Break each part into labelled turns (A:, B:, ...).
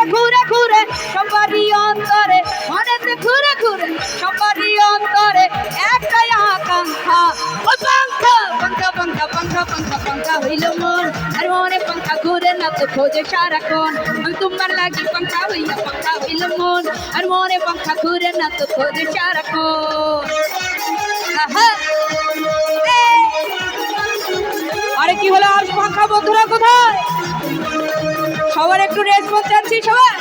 A: মনেতে ঘুরে ঘুরে সবারই অন্তরে, মনেতে ঘুরে ঘুরে সবারই অন্তরে, একটাই আকাঙ্ক্ষা। ও পাঙ্খা পাঙ্খা পাঙ্খা পাঙ্খা পাঙ্খা পাঙ্খা হইল মন। আর মনে পাঙ্খা ঘুরে না তো খোঁজে সারাক্ষণ। আমি তোমার লাগি পাঙ্খা হইয়া পাঙ্খা হইল মন। আর মনে পাঙ্খা ঘুরে না তো খোঁজে সারাক্ষণ। আরে কি হলো আর পাঙ্খা বন্ধুরা কোথায়? সবার একটু রেসপন্স চাচ্ছি সবাই।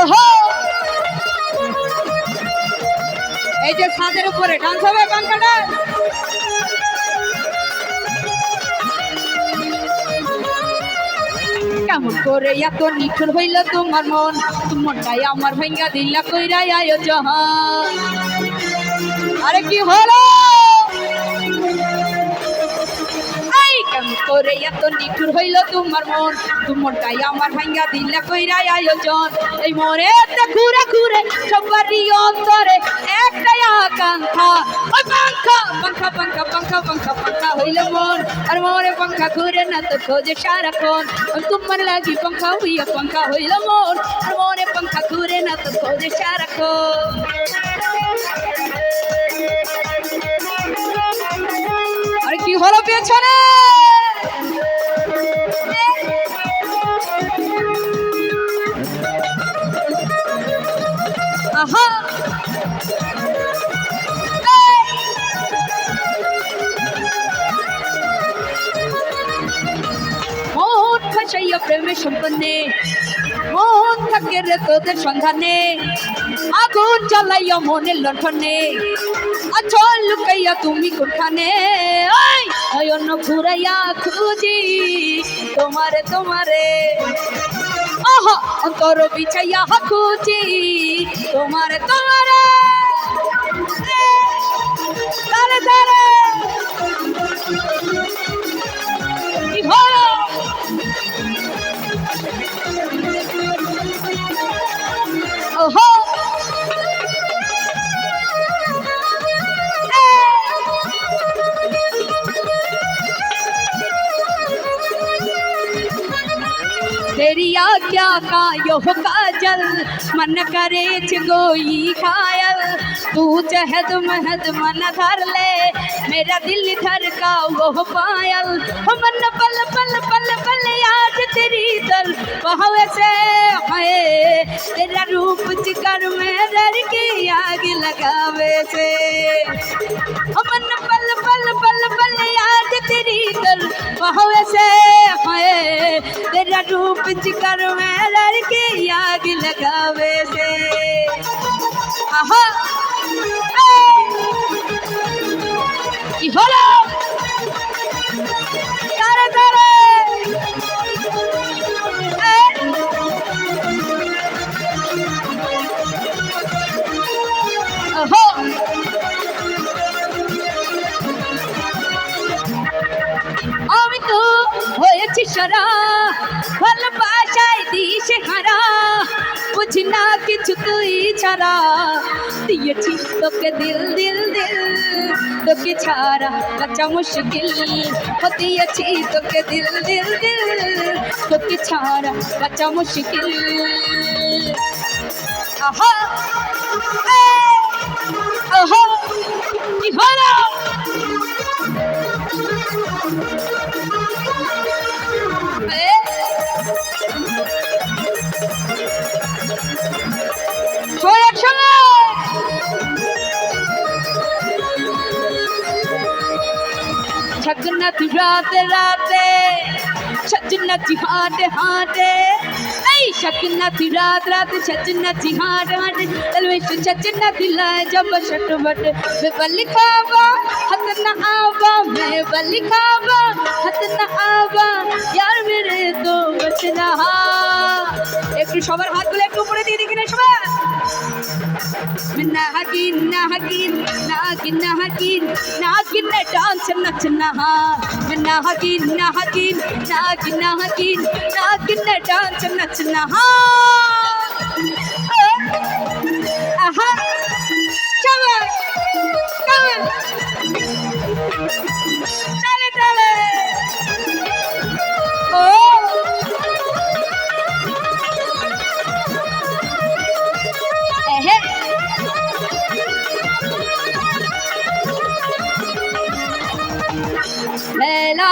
A: ওহো! এই যে ছাদের উপরে, ডান্স হবে পাঙ্খাটা কেমন করে এত নিঠুর হইল তোমার মন? মনটাই আমার ভাঙ্গা দিলা কইরা আয়োজন। আরে কি হলো? করে এত নিঠুর হইল তোমার মন। তুমনটাই আমার ভাঙ্গা দিলা কইরা আয়োজন। এই মনে ঘুরে ঘুরে সবারই অন্তরে একটাই আকাঙ্ক্ষা। ওই পাঙ্খা পাঙ্খা পাঙ্খা পাঙ্খা পাঙ্খা পাঙ্খা হইল মন। আর মনে পাঙ্খা ঘুরে না তো খোঁজে সারাক্ষণ। তোমার লাগি পাঙ্খা হইয়া পাঙ্খা হইল মন। আর মনে পাঙ্খা ঘুরে না তো খোঁজে সারাক্ষণ। আরে কি হলো পেছনে? আহা! মন ফাঁসাইয়া প্রেমে সম্পন্নে মন থাকে রে তোদের সন্ধানে, আগুন জ্বালাইয়া মনের লণ্ঠনে আচল লুকাইয়া তুমি কোনখানে? ওই, অয়ন ঘুরাইয়া খুঁজি তোমারে তোমারে। অন্তর বিছাইয়া খুঁজি তোমার তোমারে तेरी आज्ञा का यो काजल, मन करे गोई खायल। तू चहद महद मन धर ले, मेरा दिल धर का वो पायल। हो मन पल पल पल पल याद तेरी दल बहवे से है तेरा रूप जिगर में डर की आग लगावे से। हो मन पल पल पल पल याद तेरी दल बहवे से है। तेरा रूप जिकर में लड़के आग लगावे से। आहा। की होला? तारे तारे। हो সারা ভালোবাসায় দিস হারা। বুঝি না কিছু তুই ছাড়া। দিয়েছি তোকে দিল দিল দিল, তোকে ছাড়া। বাঁচা মুশকিল দিয়েছি তোকে দিল দিল দিল, তোকে ছাড়া। বাঁচা মুশকিল। আহা! ওহো কি হলো? রাতে রাতে ছজনাথি হাটে হাটে এই ছগনাথি রাত রাত ছজনাথি হাট হাট তলবেশ ছজনাথি লাই জব শট বট বে বলি খাবা হাত না আবা মে বলি খাবা হাত না আবা यार मेरे तो बच रहा একটু সবার হাতগুলো একটু উপরে দিয়ে দেখি না সবাই నిన్న హకీన్ నా హకీన్ నా గిన్న హకీన్ నా గిన్న డాన్స్ చిన్న చిన్న నిన్న హకీన్ నా హకీన్ నా గిన్న హకీన్ నా గిన్న డాన్స్ చిన్న చిన్న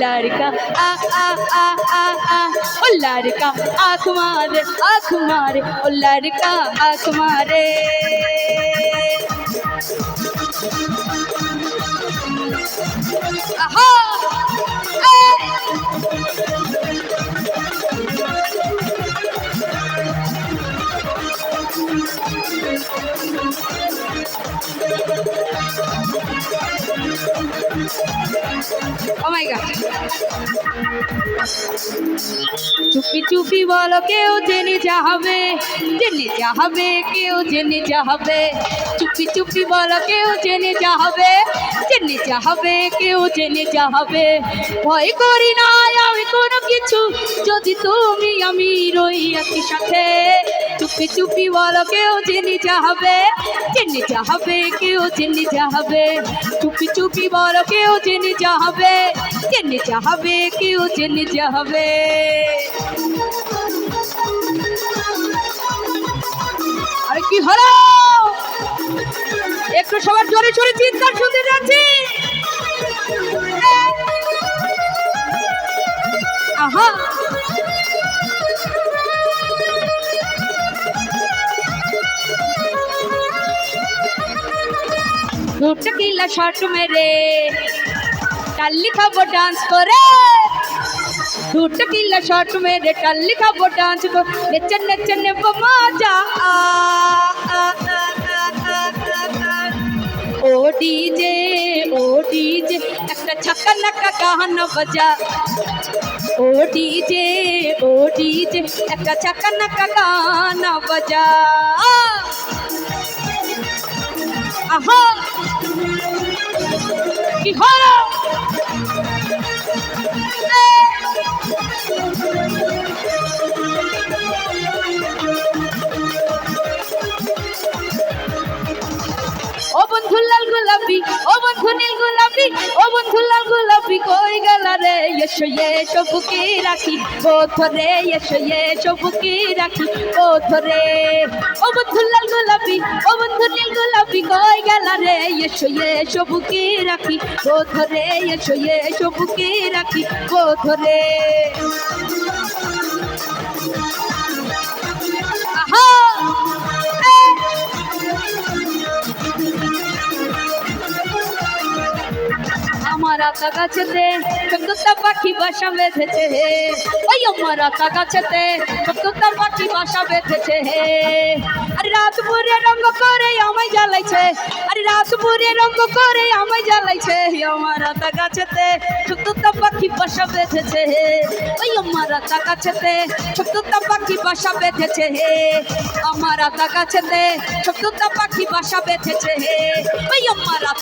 A: लड़का आ आ आ आ आ ओ लड़का आँख मारे आँख मारे ओ लड़का आँख मारे आहा ए! Oh my god. চুপি চুপি বলো, কেউ জেনে যাবে জেনে যাবে কেউ জেনে যাবে চুপি চুপি বলো, কেউ জেনে যাবে জেনে যাবে কেউ জেনে যাবে ভয় করি না আমি কোনো কিছু, যদি তুমি আমি রই একই সাথে চুপি চুপি বলো, কেউ জেনে যাবে। জেনে যাবে, কেউ জেনে যাবে। চুপি চুপি বলো, কেউ জেনে যাবে। জেনে যাবে, কেউ জেনে যাবে। আরে কি হলো? একটু সবার জোরে জোরে চিৎকার শুনতে যাচ্ছি। টিলা শট মেরে টাল্লি খাব ডান্স করে দুটো কিলা শট মেরে টাল্লি খাব ডান্স করে নেচে নেচে নেব মজা। ও ডিজে ও ডিজে একটা ছক্কা নাক্কা গাহানা বাজা ও ডিজে ও ডিজে একটা ছক্কা নাক্কা গানা বাজা আহা কি হলো ও বন্ধু লাল গোলাপি ও বন্ধু নীল গোলাপি, ও বন্ধু লাল গোলাপি কই গেল রে? এসো এসো, বুকে রাখি। ও ধরে এসো এসো, বুকে রাখি। ও ধরে ও বন্ধু লাল গোলাপি, ও বন্ধু নীল গোলাপি কই গেল রে? এসো এসো, বুকে রাখি। ও ধরে এসো এসো, বুকে রাখি। ও ধরে আতা গাছেতে সত্যতা পাখি বাসা বেঁধেছে হে। ওই আমার আতা গাছেতে সত্যতা পাখি বাসা বেঁধেছে হে। আরে রাত পুরে রঙ্গ করে আমায় জ্বালাইছে, আরে রাত পুরে রঙ্গ করে আমায় জ্বালাইছে, আমার আতা গাছেতে সত্যতা পাখি বাসা বেঁধেছে হে। ওই আমার আতা গাছেতে সত্যতা পাখি বাসা বেঁধেছে হে। আমার আতা গাছেতে সত্যতা পাখি বাসা বেঁধেছে হে। ওই আমার